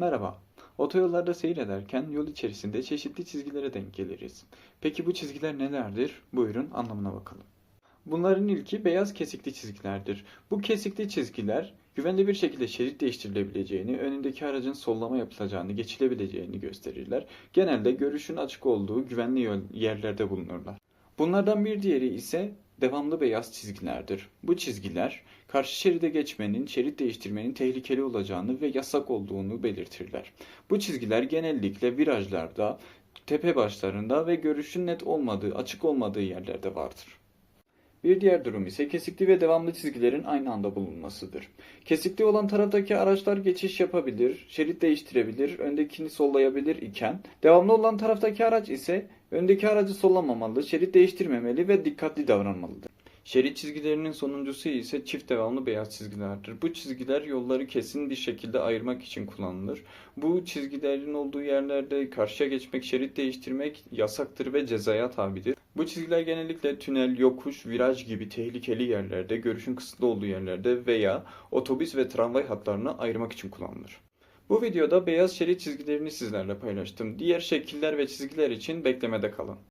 Merhaba. Otoyollarda seyrederken yol içerisinde çeşitli çizgilere denk geliriz. Peki bu çizgiler nelerdir? Buyurun anlamına bakalım. Bunların ilki beyaz kesikli çizgilerdir. Bu kesikli çizgiler güvenli bir şekilde şerit değiştirilebileceğini, önündeki aracın sollama yapılacağını, geçilebileceğini gösterirler. Genelde görüşün açık olduğu güvenli yerlerde bulunurlar. Bunlardan bir diğeri ise devamlı beyaz çizgilerdir. Bu çizgiler karşı şeride geçmenin, şerit değiştirmenin tehlikeli olacağını ve yasak olduğunu belirtirler. Bu çizgiler genellikle virajlarda, tepe başlarında ve görüşün net olmadığı, açık olmadığı yerlerde vardır. Bir diğer durum ise kesikli ve devamlı çizgilerin aynı anda bulunmasıdır. Kesikli olan taraftaki araçlar geçiş yapabilir, şerit değiştirebilir, öndekini sollayabilir iken, devamlı olan taraftaki araç ise öndeki aracı sollamamalı, şerit değiştirmemeli ve dikkatli davranmalıdır. Şerit çizgilerinin sonuncusu ise çift devamlı beyaz çizgilerdir. Bu çizgiler yolları kesin bir şekilde ayırmak için kullanılır. Bu çizgilerin olduğu yerlerde karşıya geçmek, şerit değiştirmek yasaktır ve cezaya tabidir. Bu çizgiler genellikle tünel, yokuş, viraj gibi tehlikeli yerlerde, görüşün kısıtlı olduğu yerlerde veya otobüs ve tramvay hatlarını ayırmak için kullanılır. Bu videoda beyaz şerit çizgilerini sizlerle paylaştım. Diğer şekiller ve çizgiler için beklemede kalın.